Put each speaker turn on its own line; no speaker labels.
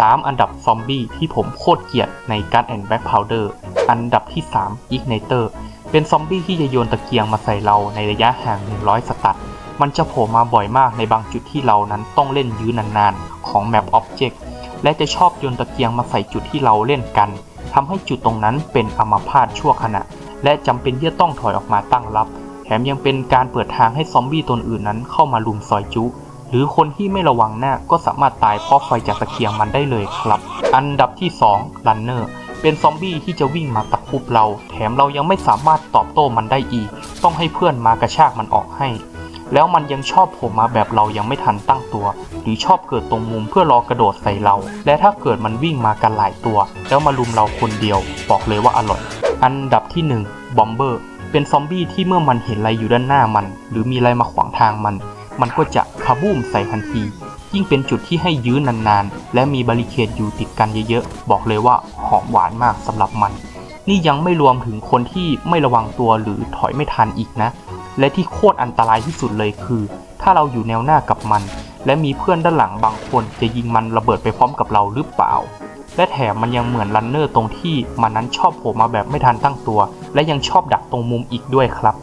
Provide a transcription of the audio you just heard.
3 อันดับซอมบี้ที่ผมโคตรเกลียดใน Gun and Black Powder อันดับที่ 3 Igniter เป็นซอมบี้ที่จะโยนตะเกียงมาใส่เราในระยะห่าง 100 สตัดมันจะโผล่มาบ่อยมากในบางจุดที่เรานั้นต้องเล่นยื้อนานๆ ของแมป Object และจะชอบโยนตะเกียงมาใส่จุดที่เราเล่นกันทำให้จุดตรงนั้นเป็นอัมพาตชั่วขณะ และจำเป็นที่จะต้องถอยออกมาตั้งรับ แถมยังเป็นการเปิดทางให้ซอมบี้ตนอื่นนั้นเข้ามาลุมซอยจุ หรือคนที่ไม่ระวังหน้าก็สามารถตายเพราะไฟจากตะเกียงมันได้เลยครับ อันดับที่2รันเนอร์เป็นซอมบี้ที่จะวิ่งมาตะคุบเรา แถมเรายังไม่สามารถตอบโต้มันได้อีก ต้องให้เพื่อนมากระชากมันออกให้ แล้วมันยังชอบโผล่มาแบบเรายังไม่ทันตั้งตัว หรือชอบเกิดตรงมุมเพื่อรอกระโดดใส่เรา และถ้าเกิดมันวิ่งมากันหลายตัว แล้วมาลุมเราคนเดียว บอกเลยว่าอร่อย อันดับที่1บอมเบอร์เป็นซอมบี้ที่เมื่อมันเห็นอะไรอยู่ด้านหน้ามัน หรือมีอะไรมาขวางทางมัน มันก็จะคาบูมใส่ทันที ยิ่งเป็นจุดที่ให้ยื้อนานๆ และมีบาริเคดอยู่ติดกันเยอะๆ บอกเลยว่าหอมหวานมากสำหรับมัน นี่ยังไม่รวมถึงคนที่ไม่ระวังตัวหรือถอยไม่ทันอีกนะ และที่โคตรอันตรายที่สุดเลยคือ ถ้าเราอยู่แนวหน้ากับมัน และมีเพื่อนด้านหลังบางคนจะยิงมันระเบิดไปพร้อมกับเราหรือเปล่าและแถมมันยังเหมือนรันเนอร์ตรงที่มันนั้นชอบโผล่มาแบบไม่ทันตั้งตัว และยังชอบดักตรงมุมอีกด้วยครับ